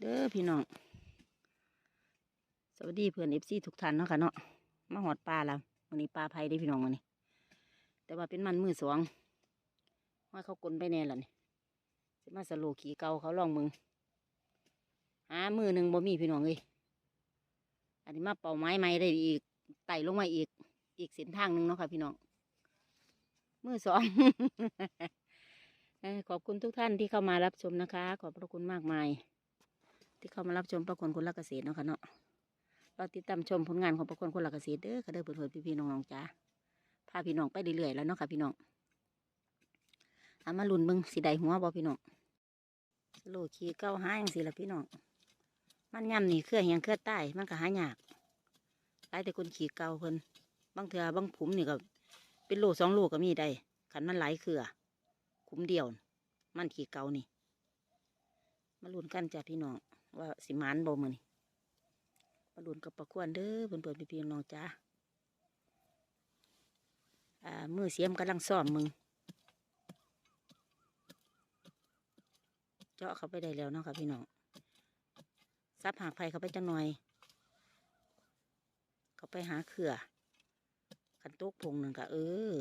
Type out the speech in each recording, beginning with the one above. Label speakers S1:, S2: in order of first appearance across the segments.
S1: เด้อพี่น้อง สวัสดีเพื่อนเอฟซีทุกท่านเนาะค่ะเนาะ มาหอดปลาแล้ววันนี้ปลาไผ่ได้พี่น้องวันนี้ แต่ว่าเป็นมันมือสองว่าเขากลนไปแน่ล่ะนี่สิมาสโลขี่เกาเขาลองมึง หามือหนึ่งบ่มีพี่น้องเลยอันนี้มาเป่าไม้ไม้ได้อีก ไต่ลงมาอีก อีกเส้นทางหนึ่งเนาะค่ะพี่น้อง มือสองขอบคุณทุกท่านที่เข้ามารับชมนะคะ ขอบพระคุณมากมาย ที่เข้ามารับชมประคนคนรักเกษตรเนาะค่ะเนาะเราติดตามชมผลงานของประคนคนรักเกษตรเด้อค่ะเด้อเพื่อนๆพี่ๆน้องๆจ้าพาพี่น้องไปเรื่อยๆแล้วเนาะค่ะพี่น้องเอามาลุ้นเบิ่งสีใดหัวบ่พี่น้องโลขี่เก้าหาอย่างสิละพี่น้องมันย่ำนี่เครือเฮียงเครือใต้มันก็หายากหลายแต่คนขี่เก่าเพิ่นบางเถื่อบางผุมนี่ก็เป็นโลสองโลก็มีได้ขันมันหลายเครือขุมเดียว มันขี่เก่านี่ มาลุ้นกันจ้ะพี่น้อง ว่าสิมานบ่มือนี่มาลุ้นกับประควนเด้อเพื่อนเพื่อนพี่ๆน้องจ้าอ่ามือเสียมกำลังซ่อมมึง เจาะเข้าไปได้แล้วเนาะค่ะพี่น้องซับหากไผ่เข้าไปจังหน่อย เข้าไปหาเขื่อขันตุกพงหนึ่งก็เออ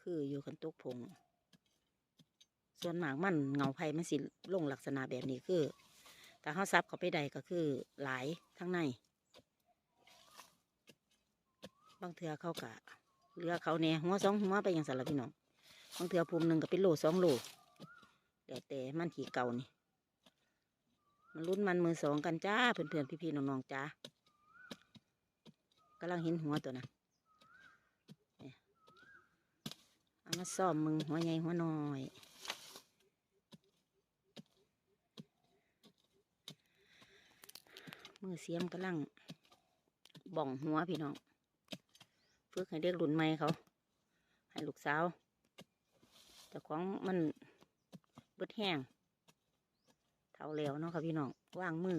S1: คืออยู่ขันตุกพงส่วนหมากมันเงาไผ่มันสิลงลักษณะแบบนี้คือ แต่เขาซับเขาไปใดก็คือหลายทั้งใน บางเถือเขากะเรือเขาเนี่ยหัวสองหัวไปอย่างสารพี่น้อง บางเถือภูมิหนึ่งก็เป็นโลสองโลแต่แต่มันขี่เก่านี่ มันรุ่นมันมือสองกันจ้าเพื่อนๆพี่ๆน้องๆจ้ากำลังเห็นหัวตัวนะเนี่ยเอามาซ่อมมึงหัวใหญ่หัวน้อย มือเสียมกำลังบ่องหัวพี่น้องฝึกให้เด็กรุ่นใหม่เขา ให้ลูกสาวเจ้าของมันเบิดแห้งเท่าแล้วเนาะค่ะพี่น้องวางมือ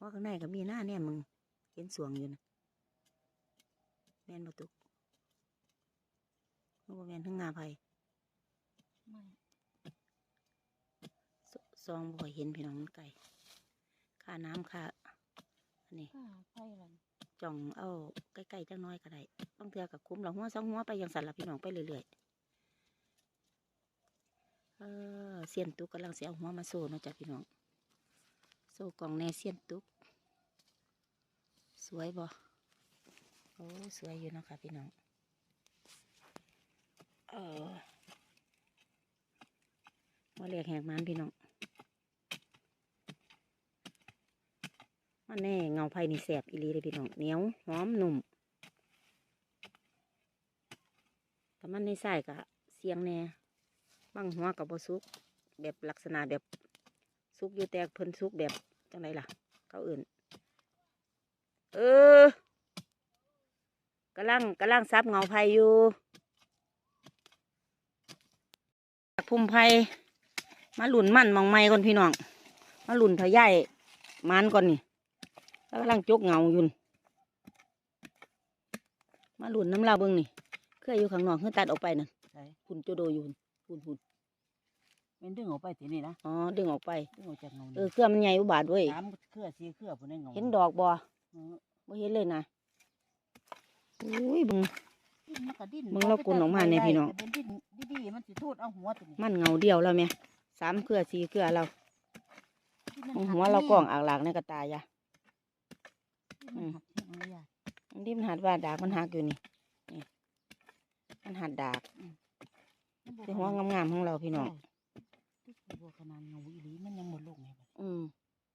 S1: ว่าข้างในก็มีหน้าเนี่ยมึงเห็นสวงอยู่นะแม่นประตุกว่าแม่นทั้งงาไผ่
S2: ไม่
S1: ซซองบ่ค่อยเห็นพี่น้องมันไก่ค่าน้ำค่าอั นนี้
S2: ข้าไผ่ลัน
S1: จ่องเอาใกล้ๆจังน้อยก็ได้บางเทือกับคุ้มเราหัวสองหัวไปอย่างสันละพี่น้องไปเรื่อยๆเออเสียนตุกกำลังเสียหัวมาโซ่เนาะจ้ะพี่น้องโซ่กล่องแน่เสียนตุก สวยบ่โอ้สวยอยู่เนาะคะพี่น้องเออมาเรียกแหกมันพี่น้อง มันแน่เงาไผ่นี่แสบอีลีเลยพี่น้องเหนียวหอมหนุ่มแต่มันในใส่กะเสียงแน่บางหัวกับบสุก แบบลักษณะแบบสุกอยู่แต่เพิ่นสุกแบบจังไรล่ะ เขาอื่น เออกำลังกำลังซับเงาไผ่อยู่พุ่มไผ่มาหลุนมันมองไม้ก่อนพี่น้อง มาหลุนเถาใหญ่มันก่อนนี่ แล้วกำลังจกเงาอยู่นี่มาหลุนน้ำลาวเบิ้งนี่เคยอยู่ข้างนอกเพื่อตัดออกไปนั่น
S2: ใช่
S1: หุ่นโจโดอยู่หุ่นหุ่น
S2: เป็นดึงออกไปทีนี่นะ
S1: อ๋อดึงออกไป
S2: ดึงออกจากเงา
S1: เออเครือมันใหญ่อุบาทเว้ย
S2: สามเครือสี่เครือพุ่นในเงา
S1: เห็นดอกบ่
S2: เออ
S1: บ่เห็นเลยนะอุ้ยเบึง
S2: ดิ้นมันก็ดิ้น
S1: มึงเรากุนออกมาเนี่ยพี่น้อง
S2: แต่เป็นดิ้นดีๆมันสิทูดเอาหัวตัวนี้
S1: มันเงาเดียวแล้วแม่สามเครือสี่เครือเรา
S2: ดิ้น
S1: มึง
S2: มัน
S1: หัวเรากล้องอากหลากในกระตายยะ
S2: ดิ้น มันหักเห็นไหมยาย
S1: อันที่มันหัดว่าดากมันหักอยู่นี่นี่ มันหัดดาก
S2: มันบ่
S1: เป็นหัวงามๆของเราพี่น้อง
S2: ที่บัวขนาดเงาอีหลีมันยังหมดลูกไงบัด
S1: อืม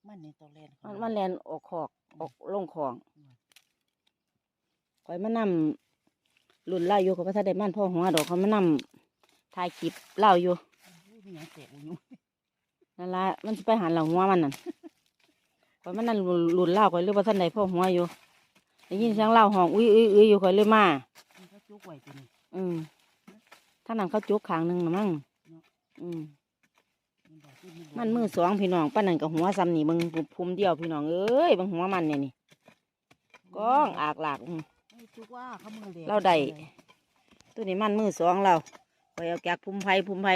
S2: มันในตอแลน
S1: มันมันแลนออกขอกออกลงของ
S2: อืม
S1: คอยมานำรุ่นเล่าอยู่กับพระธาตุได้มันพ่อหัวดอกเขามานำถ่ายคลิปเล่าอยู่
S2: อุ้ยมีหยังแตกอยู่
S1: นั่นละมันสิไปหาเหล่าหัวมันนั่น คอยมันนั่นรุ่นเล่าคอยเรียกว่าท่านใดพ่อหัวอยู่ได้ยินเสียงเล่าห้องอุ้ยอุ้ยอุ้ยอยู่คอยเลยมา
S2: มันก็จุกไว้ตัวนี้
S1: อืมท่างนั้นเขาจุกขางหนึ่งนะมั้ง
S2: เนาะ
S1: อืม
S2: มันบอกที่บอก
S1: มันมือสองพี่น้องป้านนั่นกับหัวซ้ำนี่มึงภูมิเดียวพี่น้องเอ้ยเบางหัวมันเนี่ยนี่ก้องอากหลากอืม
S2: ไอ้จุกว่าเขามือหลก
S1: เราได้ตัวนี้มันมือสองเราคอยเอาจากภูมิไผ่ภูมิไผ่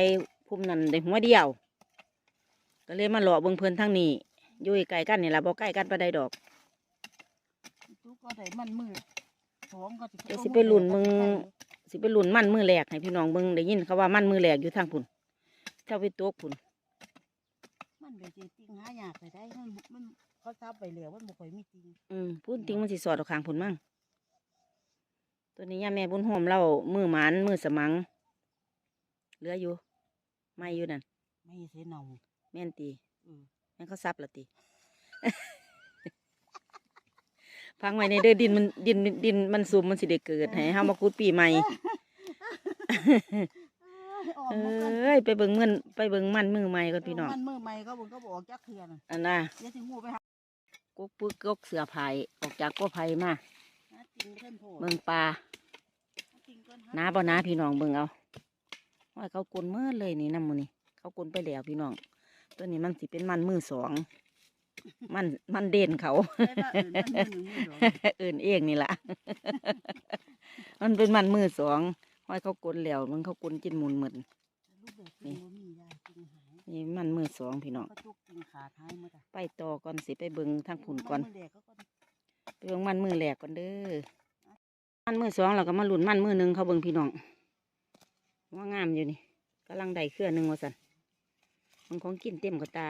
S1: ภูมินั่นได้หัวเดียว ก็เลยมาหล่อเบิ่งเพิ่นทางนี้ อยู่ใกล้กันนี่ล่ะบ่ใกล้กันปานใดดอก
S2: ตุ๊กก็ได้มันมือสองก็
S1: เดี๋ยวสิไปลุ้นมึงสิไปลุ้นมันมือแรกให้พี่น้องเบิ่งได้ยินเขาว่ามันมือแรกอยู่ทางพุ่นเจ้าไปตกพุ่น
S2: มันเดี๋ยวสิติงหายากไปได้มันมันเขาซับไปแล้วมันบ่ค่อยมีติง
S1: อืมพุ่นติงมันสิสอดออกข้างพุ่นมั่งตัวนี้ย่าแม่บุญโฮมเรามือหมานมือสมังเหลืออยู่ ไม่อยู่นั่น
S2: ไม่เสียเนา
S1: แม่นตี
S2: เออ
S1: แม่นเขาซับละตีพังไว้ในเด้อดินมันดินดินมันซุมมันสิได้เกิดให้เฮามาขุดปีใหม่
S2: ออก
S1: เอ
S2: มากัน้
S1: ยไปเบิ่งมันไปเบิ่งมันมือใหม่ก่อนพี่น้อง
S2: มันมือใหม่เขาบอกเขาบอกจักเทือน
S1: อันน่ะ
S2: เดี๋ยวสิหูไปหา
S1: กุ๊กปึ๊กกกเสือไผ่ออกจากกกไผ่มา
S2: หาติงเพิ่นโพด
S1: เบิ่งปลา
S2: หาติงเพิ่นหา
S1: หนาบ่หนาพี่น้องเบิ่งเอาว่าเขากลนเมื่อเลยนี่น้ำมูนี่เขากลนไปแล้วพี่น้อง ตัวนี้มันสิเป็นมันมือสองมันมันเด่นเขา
S2: ได้ว่าเอิ้นมันมือหนึ่งมือสอง
S1: เอื่นเองนี่ล่ะมันเป็นมันมือสองห้อยเขากลนแล้วมันเขากลนจินมุนเหมือน
S2: รูปแบบนี้บ่มียาติงหาย
S1: นี่มันมือสองพี่น้อง
S2: เขาจุกติงขาดหายหมดอะ
S1: ไปต่อก่อนสิไปเบิ่งทางผุนก่อน
S2: มือแดกเขาก็
S1: ไปเบิ่งมันมือแหลกก่อนเด้อมันมือสองเราก็มาหลุนมันมือหนึ่งเขาเบิ่งพี่น้องว่างามอยู่นี่กำลังได้เครือหนึ่งว่าสัน มันของกินเต็มกับตา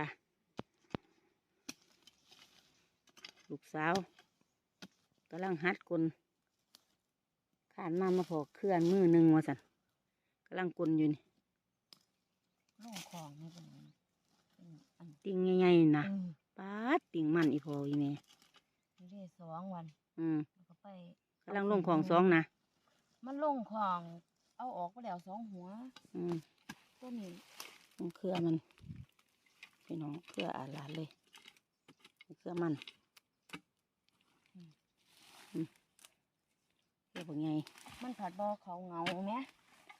S1: ลูกสาวกำลังฮัดกลนขานมามาพอเครือมือหนึ่งว่าสันกำลังกลนอยู่นี่
S2: ลงคลองนี่เป็นไงอืมอัน
S1: ติ่งใหญ่ๆนะ
S2: อืม
S1: ป้าดติ่งมันอีพออีแม่
S2: อยู่ได้สองวัน
S1: อืม
S2: แล้วก็ไป
S1: กำลังลงของสองนะ
S2: มันลงของ เอาออกไปแล้วสองหัว
S1: อืม
S2: ตัวนี้
S1: มันเครือมัน พี่น้องเครืออาหลานเลยเครือมันอืมเครือเป็นไง
S2: มันผัดบอเขาเงาไหม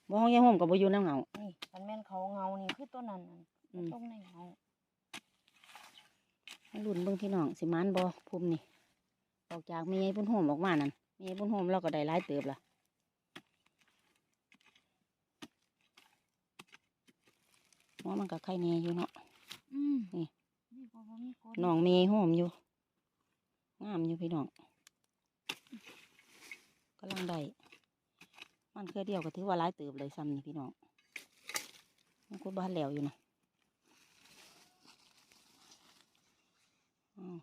S1: บ่ห้องยายห่มกับบ่อยู่น้ำเหงา
S2: นี่มันแม่นเขาเงานี่คือตัวนั้นน่ะ
S1: อืม
S2: ตรงในเงา
S1: มาลุ้นเบิ่งพี่น้องสิมานบ่ภูมินี่ออกจากมีไอ้บุญโฮมออกมานั่นมีไอ้บุญโฮมเราก็ได้หลายเติบละว่ามันก็ไข่แน่อยู่เนาะ
S2: อืม
S1: นี่
S2: นี่ก็บ่มีกด
S1: น้องมีไอ้โฮมอยู่ งามอยู่พี่น้องกำลังได้มันเคยเดียวก็ถือว่าหลายเติบเลยซ้ำนี่พี่น้องมันก็บ้านแล้วอยู่นะอ้าว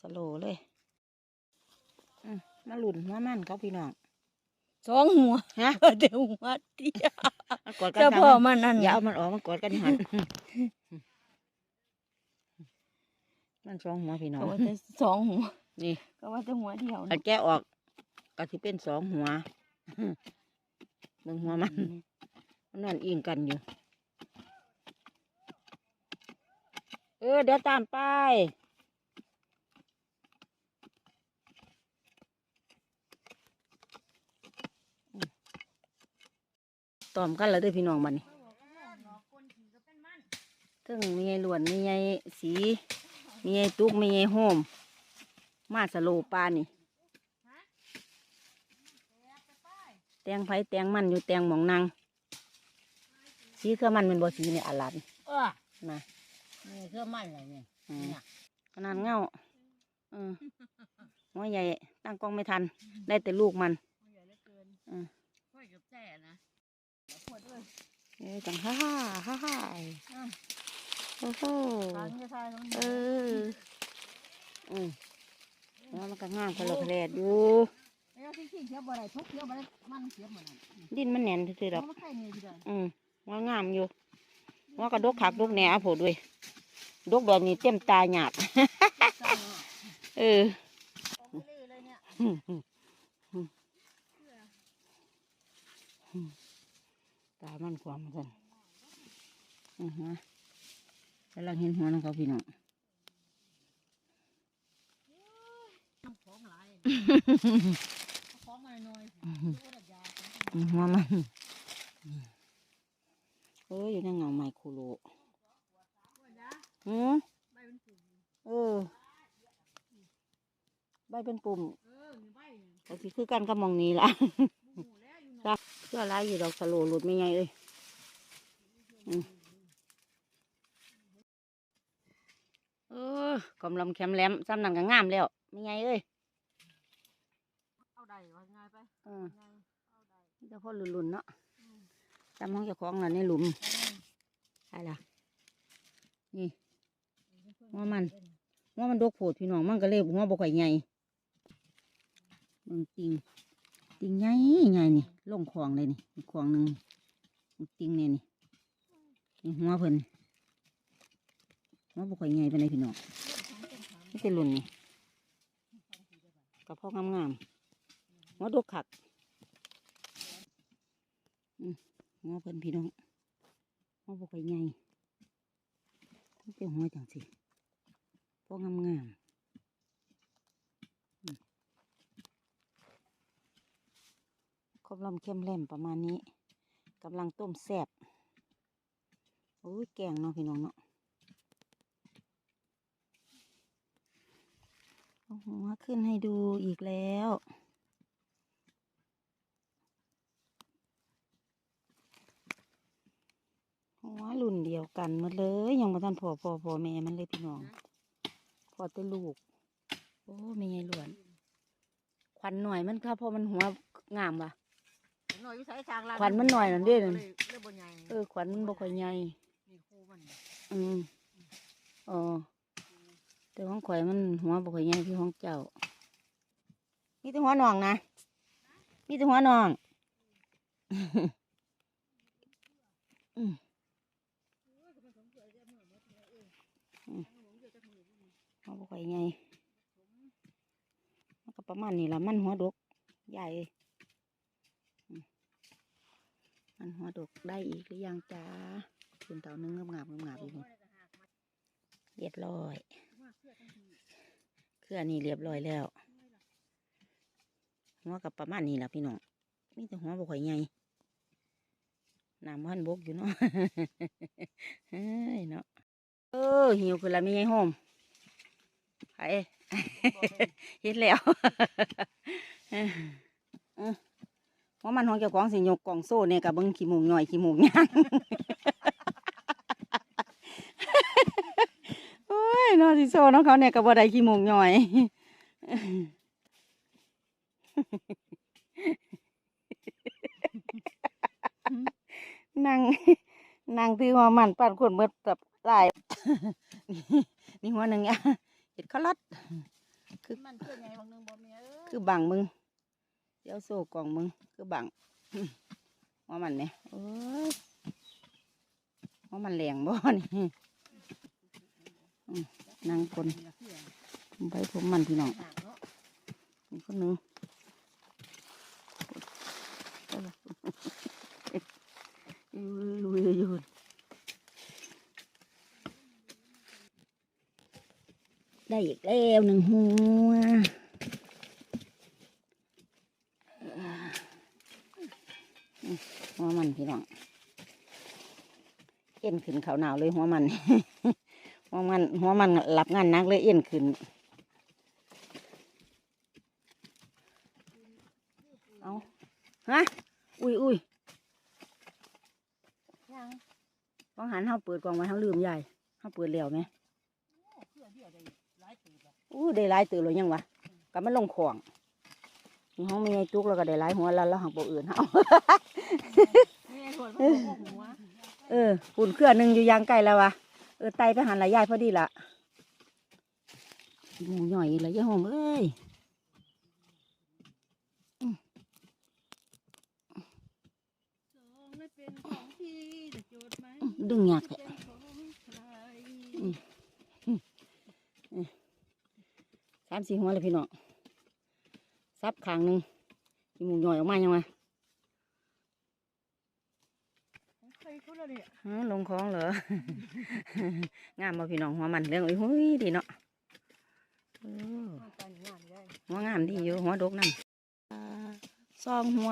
S1: สโลว์เลยอืมมาหลุนมามันเขาพี่น้อง
S2: สองหัว
S1: ฮะ
S2: เดี๋ยวหัวเดียว
S1: มากอดกัน
S2: เจ้า
S1: ค่ะ
S2: พ่อ
S1: มัน
S2: มันนั่น
S1: อย่า
S2: น่ะ
S1: เอามันออกมากอดกันอยู่หันมันสองหัวพี่น้อง
S2: ก็ว่าจะสองหัว
S1: นี่
S2: ก็ว่าจะหัวเดียว
S1: อันแกะออกก็สิเป็นสองหัวหนึ่งหัวมันมันนอนอิงกันอยู่ เออเดี๋ยวตามไป ตอมกันแล้วเด้วยพี่น้องบัดนี้ถึงมีไอ้หลวนมีไอ้สี มีไอ้ตุกมีไอ้โฮม มาสโลปลานี่แตงไผแตงมันอยู่แตงหมองนางสีคือมันเป็นบ่สีเนี่ยอลัน
S2: เออ
S1: นะ
S2: นี่คือมันอะไรเนี่ย
S1: อืม
S2: เนี่ย
S1: ขนาดเงาเออหัวใหญ่ตั้งกล้องไม่ทัน ได้แต่ลูกมัน
S2: มันใหญ่เหลือเกิน
S1: อืม
S2: ค่อยกับแจ่นะแล้วปวดด้วย
S1: เอ้ยจังฮ่าฮ่าฮ่าฮ่า
S2: อะ
S1: โอ้โห
S2: ทางจะทายแล้วมัน
S1: เอออืมแล้วมันก็งามทะเลทะเลอยู่
S2: เอ้ยที่ขี้เขียวบ่ได้ทุกเขียวบ่ได้มันเขียวเหมือนกัน
S1: ดินมันแน่นซื่อๆดอก
S2: มันไข่เนี่ยทีเดียว
S1: อืมว่างามอยู่ ว่ากระดกขักดกแหน่เอาโผด้วยดกแบบนี้เต็มตาหยาบเออ
S2: ออกไปเลยเลยเนี่ย
S1: ตามันความกันอือฮะกำลังเห็นหัวน้องเขาพี่น้อง
S2: น้ำของหลายของมาหน่อย
S1: อือฮึ
S2: ดูระยะ
S1: อือหัวมันอืมเอ้ยอยู่ในเงาไมโครโลหืม
S2: ใบมันปุ่ม
S1: เออ ใบเป็นปุ่ม
S2: เออมีใบเนี่ย
S1: ก็สิคือกันกับหมองนี้ล่ะ
S2: บูหูแล้วอยู่เนาะ
S1: เชื่อไรอยู่ดอกสโลหลุดไม่ไงเอ้ยอืมอกำลำแคมแหลมซ้ำนั่นก็งามแล้วไม่ไงเอ้ย
S2: เอาได้ว่าง่ายไป
S1: เออ
S2: ง่ายเอาได้
S1: นี่แต่พอหลุนๆเนาะจำห้องเจ้าของน่ะในหลุมใช่ละนี่หัวมันหัวมันดกโผดพี่น้องมันก็เลยหัวบกไข่ใหญ่เบิ่ง ติงติงใหญ่ใหญ่นี่ลงคลองเลยนี่คลองหนึ่งติงเนี่ยนี่นี่หัวเพิ่นหัวบุกไข่ใหญ่เป็นพี่น้องนี่เป็นหลุนนี่กระเพาะงามๆหัวดกขักหัวเพิ่นพี่น้องหัวบุกไปใหญ่มันเป็นหัวจังสิพวกงามๆอืม ครบลำเข้มแหลมประมาณนี้กำลังต้มแซ่บโอ้ยแกงเนาะพี่น้องเนาะเอาหัวขึ้นให้ดูอีกแล้ว หัวรุ่นเดียวกันหมดเลย ยังมาทันพอพอพอแม่มันเลยพี่น้อง พอแต่ลูก โอ้แม่ใหญ่หลวน ควันหน่อยมันครับพราะมันหัวงามว่ะ
S2: หน่อยวิสัยทางลา
S1: ขวัญมันหน่อยนั่นเด้นั่น
S2: เลยเลยบ่ใหญ่
S1: เออขวัญมันบ่ค่อยใหญ่
S2: นี่คู่มัน
S1: อืมอ๋อแต่ของข่อยมันหัวบ่ค่อยใหญ่คือของเจ้า มีแต่หัวหนองนะ มีแต่หัวหนอง อืมอืมหัวบ่ค่อยใหญ่มันก็ประมาณนี้ละมันหัวดกใหญ่เลยอืม มันหัวดกได้อีกหรือยังจ้าคืนเต่านึงงามงามงามๆอีกนี่เรียบร้อยเครือนี่เรียบร้อยแล้ว หัวกับประมาณนี้แหละพี่น้องมีแต่หัวบ่ข่อยใหญ่น้ำมันบกอยู่เนาะเฮ้ยเนาะเออหิวคือละมีไงโฮมไปเฮ็ดแล้ว เออเออหัวมันหัวเจ้าของสิยกกล่องโซ่เนี่ยกับเบิ้งขี้หมูกหน่อยขี้หมูกย่างโอ้ยเนอสิโซ่น้องเขาเนี่ยกับบ่ได้ขี้หมูกหน่อยนั่งนั่งถือหัวมันปั่นคนเบิดกับหลายนี่หัวหนึ่งอะเห็ดข้าวลัด
S2: คือมันเพื่อไงบางนึงบ่มีเอ้ย
S1: คือบังมึง เดี๋ยวโซ่กล่องมึงคือบังหัวมันเนี่ยโอ้ยหัวมันแรงบ่นี่อืมนั่งคนไปผมมันพี่น้อง
S2: หางเนาะ
S1: อีกคนหนึ่งลุยอยู่ได้อีกแล้วหนึ่งหัว หัวมันพี่น้องเอ็นขึ้นเขาหนาวเลยหัวมัน หัวมัน หัวมันหลับงานหนักเลยเอ็นขึ้นเอาฮะอุ้ยอุ้ย
S2: ยัง
S1: บางหันเขาเปิดกล่องไว้เขาลืมใหญ่เขาเปิดแล้วไหม
S2: เพื่อเดียวได้หลายตัวบ่
S1: อู้ได้หลายตื่นเลยยังวะกับมันลงของนี่ ห้องมีไงจุกแล้วก็ได้หลายหัวแล้วแล้วหักโบอื่นเขา
S2: ม
S1: เออหุ่นเครื่องหนึ่งอยู่ยางไกลแล้ววะเออไตไปหันละยยายพอดีละหมูหน่อยละยายหอมเอ้ย
S2: สองเป็นของพี่แต่โจทย์ไหม
S1: ดึงยากแหละ
S2: เป็นของใคร
S1: สามสี่หัวเลยพี่น้อง ซับขางหนึ่งมีหมูหน่อยออกมายังไง
S2: ของใครเขาละเนี่ย
S1: ฮะลงคลองเหรอ งามมาพี่น้องหัวมันเรื่องอุ้ยหุ้ยดีเนาะเออ
S2: เอาไปงานได้
S1: หัวงามดีอยู่หัวดกนั่นอ่าซองหัว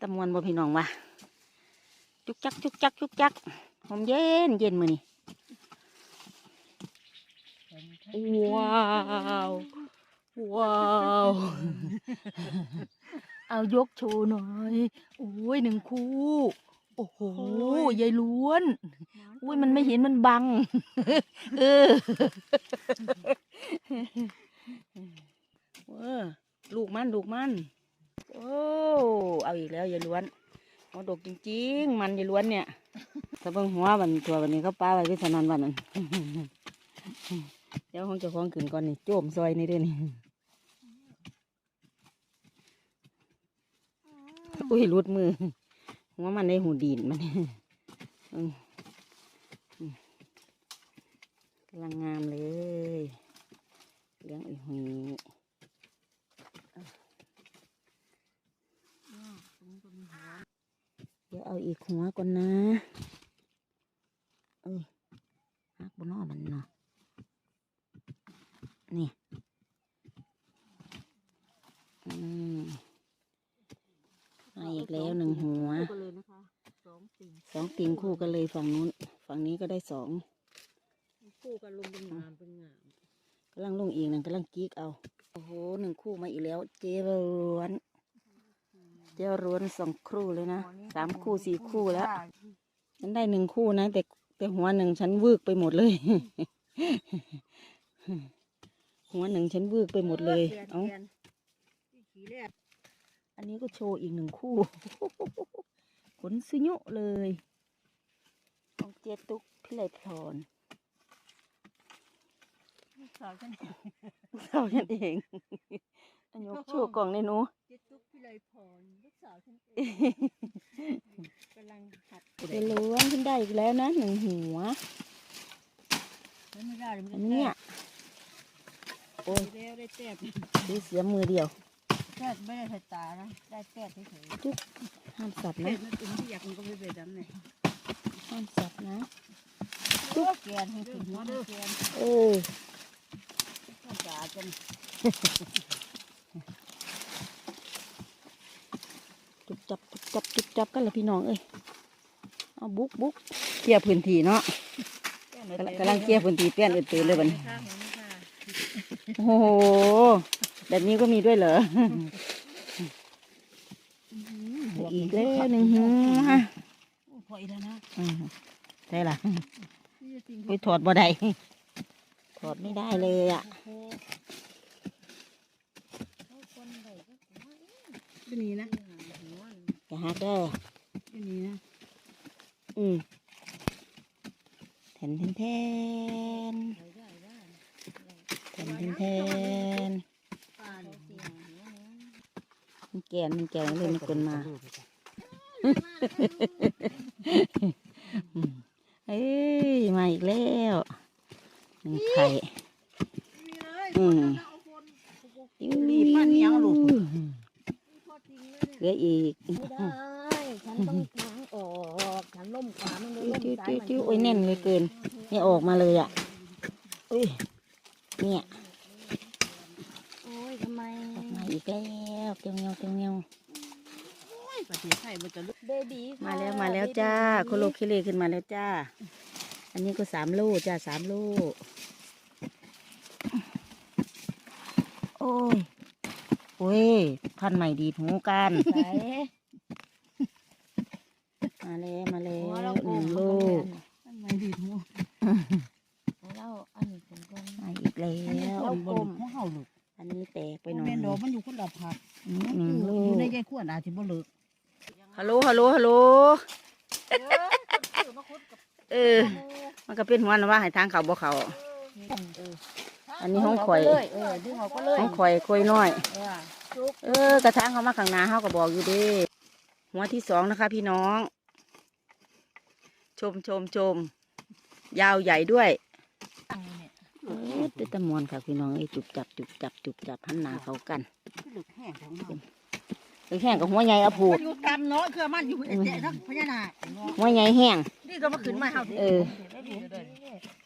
S1: ตะมวนบ่พี่น้องวะจุกจักจุกจักจุกจักหอมเย็นเย็นมือนี่ ว้าว ว้าว เอายกโชว์หน่อย โอ้ยหนึ่งคู่ โอ้โหยายล้วน อุ้ยมันไม่เห็นมันบัง เออเออลูกมันลูกมันโอ้เอาอีกแล้วยายล้วนหัวดกจริง ๆ มันยายล้วนเนี่ยถ้าเบิ่งหัวมันตัววันนี้เขาป้าไว้พิษนันวันนั้น เดี๋ยวห้องเจ้าของขึ้นก่อนนี่โจมซอยนี่ด้วยนี่อุ้ยรุดมือหัวมันในหูดีนมันกำลังงามเลยเลี้ยงอีหุยเดี๋ยวเอาอีกหัวก่อนนะ เอ้ยหักบนนอมันเนาะ นี่อืมมาอีกแล้วหนึ่งหัว
S2: ก็เลยนะคะสองสิ่ง
S1: สองติ่งคู่กันเลยฝั่งนู้น ฝั่งนี้ก็ได้สอง
S2: คู่กันลงเป็นงามเป็นงาม
S1: กำลังลงอีกหนึ่งกำลังกิ๊กเอา โอ้โหหนึ่งคู่มาอีกแล้ว เจ้าร้วน เจ้าร้วนสองคู่เลยนะสามคู่สี่คู่แล้วฉันได้หนึ่งคู่นะ แต่แต่หัวหนึ่งฉันวืกไปหมดเลย หัวหนึ่งฉันวืกไปหมดเลย เอ้า
S2: ขี้แรก
S1: อันนี้ก็โชว์อีกหนึ่งคู่ ขนสุยุเลย ของเจตุกพิไลพร
S2: ลูกสาวฉัน
S1: เราฉันเองอันยกโชว์กล่องในหนู
S2: เจตุ๊กพิไลพรลูกสาวฉันเองกำลังหัด
S1: ไปล้วงขึ้นได้อีกแล้วนะหนึ่งหัว
S2: ไม่ได้เลยมัน
S1: อั
S2: จะ
S1: นเนี้ย
S2: โอ้ยแล้วได้แต้ม
S1: ดูเสียมือเดียว
S2: แต้มไม่ได้ใส่ตานะได้แต้มเฉย
S1: ห้ามสับ
S2: ๆ
S1: นะ
S2: เต้มนั่นเองที่อยากมันก็ไม่เป็นดำเนี่ย
S1: ห้ามสับนะ
S2: ตุ๊กแกนให้ถึงหัวเด้อแกน
S1: เออ
S2: ข้าวสารกัน
S1: จุบจับจุบจับจุบจับกันละพี่น้องเอ้ยเอาบุกบุกเคลียร์พื้นที่เนาะกำลังกำลังเคลียร์พื้นที่เปลี่ยนอื่นๆเลยบัดน
S2: ค่ะหัวนี่ค่ะ
S1: โอ้โห แบบนี้ก็มีด้วยเหรอ อีกแล้วหนึ่งหัว
S2: โอ้พออีกแล้วนะ
S1: อืมใช่ล่ะ
S2: นี่จะจริง
S1: ไปถอดบ่ได้ถอดไม่ได้เลยอะ
S2: ก็นี่นะ
S1: อย่าหักเด้อ
S2: ก็นี่นะ
S1: อืมแทนแทนแทนแท นแทนแทน
S2: ป้าเนี่ย
S1: มันแก่นมันแก่นเลยมันคนมาอืมเอ้ยมาอีกแล้วหนึ่งไข่อืม
S2: รีบมาเหนียวลูก
S1: เหลืออีก
S2: ไม่ได้ฉันต้องล้างออกฉันล่มขวามันเลยล่ม
S1: จิ้ว
S2: ซ้า
S1: จิ้
S2: ยวมัน
S1: จิ้วโอ้ยแน่นเลยเกินเนี่ยออกมาเลยอะอุ้ย เนี่ย
S2: โอ้ยทำไม
S1: ออกมาอีกแล้วเตียวเงียวเตียวเงียว
S2: ประเทศไทยมันจะลุกเบบี
S1: มาแล้วมาแล้วจ้าโคโลคิเลขึ้นมาแล้วจ้า อันนี้ก็สามลูกจ้าสามลูกโอ้ยโอ้ยพันใหม่ดีดหูกัน
S2: ใส่
S1: มาแล้วมาแล้
S2: หัว
S1: ว
S2: เรา
S1: ห
S2: โก
S1: นึ่
S2: ง
S1: งลูก
S2: ทำไมดีดหัวเราอันนี้เป็นคน
S1: มาอีก แล้
S2: แล้ววกลมของเฮาลูก
S1: อันนี้แตกไปห
S2: ไป
S1: น่อย
S2: แม่นดอกมันอยู่คนละผัก
S1: อืมหนึ่งลู
S2: อยู่
S1: ก
S2: ในยายขวดอาจสิบ่เลิก
S1: ฮัลโหลฮัลโหลฮัลโหลเออ มันก็เป็นหัวนะว่าให้ทางเขาบ่เขาอันนี้ห้องข่อย
S2: เลยเออดึงออกก็เลย
S1: ของข่อยคุยน้อย
S2: เออจุก
S1: เออกระถางเขามาข้างหน้าเขาก็บอกอยู่เดีหัวที่สองนะคะ พี่น้อง ชมชมชม ยาวใหญ่ด้วย
S2: ตั้งอยู่ เนี่ย
S1: เออเตตะมวนค่ะพี่น้องไอ้ยจุบจับจุบจับจุบจับหันหน้าเขากัน
S2: คือลึกแห้งของเฮา
S1: หรือแห้งกับหัวใหญ่เอาผู
S2: มั
S1: ก
S2: นอยู่ตามเนาะคือมันอยู่เจ๊ทั้งพญานาคเนาะ
S1: หัวใหญ่แห้ง
S2: นี่ก็มาขึ้นมาเฮา
S1: เออ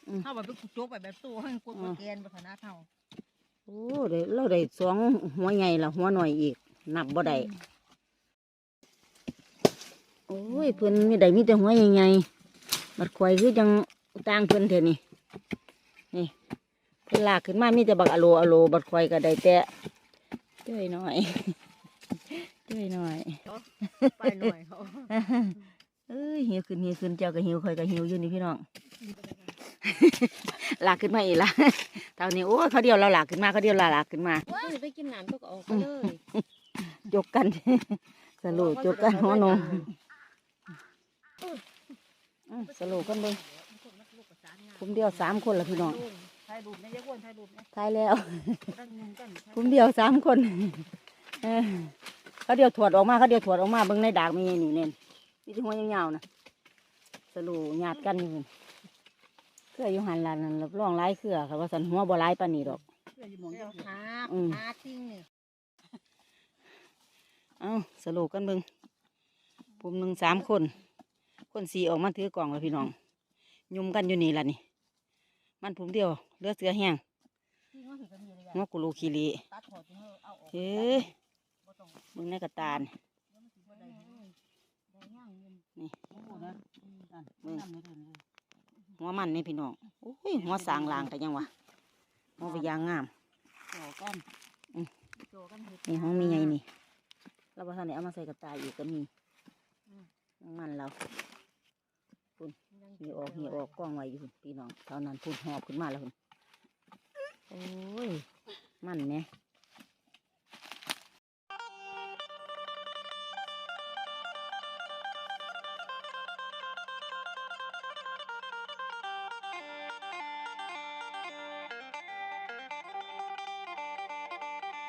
S1: อืม
S2: เฮาแบบไปโจกไปแบบตู้ให้กดกดแกนบ่ถนัดเฮา
S1: โอ้เดี๋ยวเราได้สองหัวใหญ่ละหัวหน่อยอีก นับบ่ได้โอ้ยเพิ่นมีได้มีแต่หัวใหญ่ๆบัดควายคือจังต่างเพิ่นเท่านี่ นี่เพิ่นลากขึ้นมามีแต่บักอะโลอะโลบัดควายก็ได้แต่จ้อยหน่อยจ้อยหน่อย
S2: ไปหน่อยเขา
S1: เอเอ้ยหิวขึ้นหิวขึ้นเจ้าก็หิวข่อยก็หิวอยู่นี่พี่น้องลากขึ้นมาอีกละเท่านี้โอ้ยเขาเดียวเราลากขึ้นมาเขาเดียวเราลากขึ้นมา
S3: ว้ายไปกินน้ำตัวก็ออกไปเลย
S1: จกกันสโลว์จกกันหัวโนมอื้อสโลว์กันเบิ่ง ผมเดียวสามคนละพี่น้อง
S2: ถ่ายรูปในยายอ้วนถ่ายรูปนะ
S1: ทายแล้ว
S2: ตั้งมุมกัน
S1: ผมเดียวสามคนเออเขาเดียวถวดออกมาเขาเดียวถวดออกมาเบิ่งในดากมีไงนี่เน่นนี่ที่หัวยาวๆนะสโลว์ญาติกันอยู่พุ่นเครืออยู่หันหลานนั่นรับรองหลายเครือค่ะว่าสันหัวบ่หลายปานนี้ดอก
S2: เพื่ออยู่หมอง
S3: เดี๋
S2: เดี
S3: ย
S2: ยวว
S3: หา
S1: อืม
S3: หาจริงเนี่ย
S1: เอ้าสโลกันเบิ่งผมหนึ่งสามคน คนสี่ออกมาถือกล่องแล้วพี่น้อง ยุมกันอยู่นี่ล่ะนี่ มันผมเดียวเหลือเสือแห้ง
S2: ที่เขาถือกันมีอะไร
S1: งอกุลูคีรี
S2: ตัดถอดเอาออก
S1: เฮ้ย
S2: บ่ต้อง
S1: เบิ่งในกระตานี่
S2: แล้วมันสิบ่ได้ได้ย่างเงิน
S1: นี่
S2: โอ้โหนะนั่น
S1: เบิ่ง
S2: น้ำไม่ถึงเลย
S1: หัวมันนี่พี่น้องโอ้ยหัวสางลางกันยังวะหัวไปยางงาม
S2: ต่อกัน
S1: อืม
S2: โจกันเฮ็ด
S1: นี่ห้องมีไงนี่เราบ่ทันได้เอามาใส่กระตาอีกก็มีน้ำมันเราพุ่น หีออกหีออกกล้องไว้อยู่พุ่นพี่น้องเท่านั้นพุ่นหอบขึ้นมาแล้วพุ่นโอ้ย มันเนี่ย